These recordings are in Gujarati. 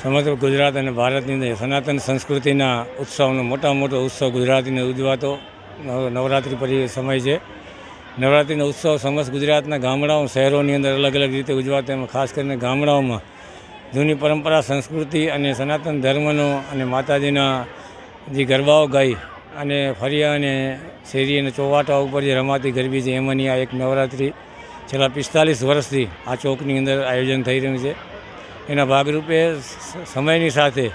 સમગ્ર ગુજરાત અને ભારતની અંદર સનાતન સંસ્કૃતિના ઉત્સવનો મોટા મોટો ઉત્સવ ગુજરાતીને ઉજવાતો નવરાત્રિ પરી સમય છે. નવરાત્રિનો ઉત્સવ સમસ્ત ગુજરાતના ગામડાઓ, શહેરોની અંદર અલગ અલગ રીતે ઉજવાતો એમાં ખાસ કરીને ગામડાઓમાં જૂની પરંપરા, સંસ્કૃતિ અને સનાતન ધર્મનો અને માતાજીના જે ગરબાઓ ગાઈ અને ફરિયા અને શેરી અને ચોવાટા ઉપર જે રમાતી ગરબી છે, એમાંની આ એક નવરાત્રિ છેલ્લા પિસ્તાલીસ વર્ષથી આ ચોકની અંદર આયોજન થઈ રહ્યું છે. એના ભાગરૂપે સમયની સાથે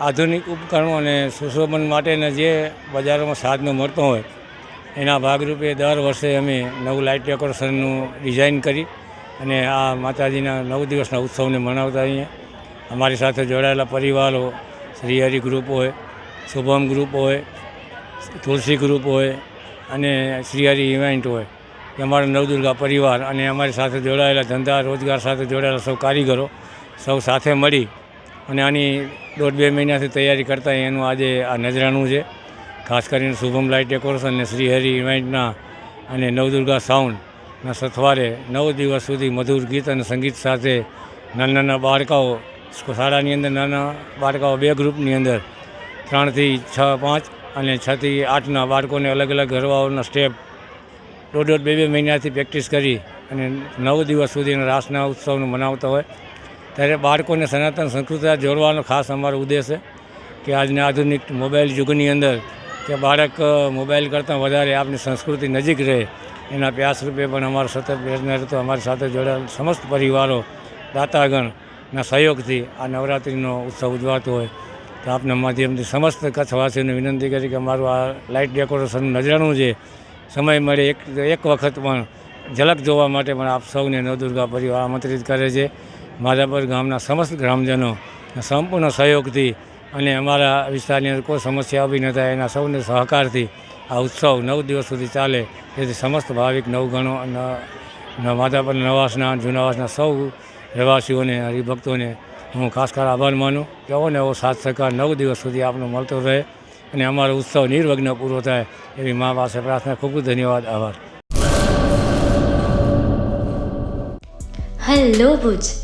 આધુનિક ઉપકરણો અને સુશોભન માટેના જે બજારોમાં સાધનો મળતો હોય, એના ભાગરૂપે દર વર્ષે અમે નવું લાઇટ ડેકોરેશનનું ડિઝાઇન કરી અને આ માતાજીના નવ દિવસના ઉત્સવને મનાવતા અહીંયા અમારી સાથે જોડાયેલા પરિવારો, શ્રી હરિ ગ્રુપ હોય, શુભમ ગ્રુપ હોય, તુલસી ગ્રુપ હોય અને શ્રીહરિ ઇવેન્ટ હોય. અમારા નવદુર્ગા પરિવાર અને અમારી સાથે જોડાયેલા ધંધા રોજગાર સાથે જોડાયેલા સૌ કારીગરો સૌ સાથે મળી અને આની દોઢ બે મહિનાથી તૈયારી કરતા એનું આજે આ નજરાનું છે. ખાસ કરીને શુભમ લાઇટ ડેકોરેશન અને શ્રીહરિ ઇવેન્ટના અને નવદુર્ગા સાઉન્ડના સથવારે નવ દિવસ સુધી મધુર ગીત અને સંગીત સાથે નાના નાના બાળકાઓ શાળાની અંદર નાના બાળકાઓ બે ગ્રુપની અંદર ત્રણથી છ પાંચ અને છથી આઠના બાળકોને અલગ અલગ ગરબાઓના સ્ટેપ દોઢ દોઢ બે બે મહિનાથી પ્રેક્ટિસ કરી અને નવ દિવસ સુધીના રાસના ઉત્સવનું મનાવતા હોય. ત્યારે બાળકોને સનાતન સંસ્કૃતિ જોડવાનો ખાસ અમારો ઉદ્દેશ છે કે આજના આધુનિક મોબાઈલ યુગની અંદર કે બાળક મોબાઈલ કરતાં વધારે આપની સંસ્કૃતિ નજીક રહે, એના પ્રયાસ રૂપે પણ અમારો સતત પ્રયત્ન રહેતો અમારી સાથે જોડાયેલ સમસ્ત પરિવારો, દાતાગણના સહયોગથી આ નવરાત્રિનો ઉત્સવ ઉજવાતો હોય. તો આપના માધ્યમથી સમસ્ત કચ્છવાસીઓને વિનંતી કરી કે અમારું આ લાઇટ ડેકોરેશન નજરાણું છે. સમય મળે એક એક વખત પણ ઝલક જોવા માટે પણ આપ સૌને નવદુર્ગા પરિવાર આમંત્રિત કરે છે. માધાપર ગામના સમસ્ત ગ્રામજનો સંપૂર્ણ સહયોગથી અને અમારા વિસ્તારની અંદર કોઈ સમસ્યા ઊભી ન થાય, એના સૌને સહકારથી આ ઉત્સવ નવ દિવસ સુધી ચાલે. તેથી સમસ્ત ભાવિક નવગણો માધાપર નવાસના, જૂનાવાસના સૌ રહેવાસીઓને, હરિભક્તોને હું ખાસ કર આભાર માનું. કે ને એવો સાથ સહકાર નવ દિવસ સુધી આપનો મળતો રહે અને અમારો ઉત્સવ નિર્વિઘ્ન પૂરો થાય એવી મા પાસે પ્રાર્થના. ખૂબ ખૂબ ધન્યવાદ. આભાર. હેલો ભુજ.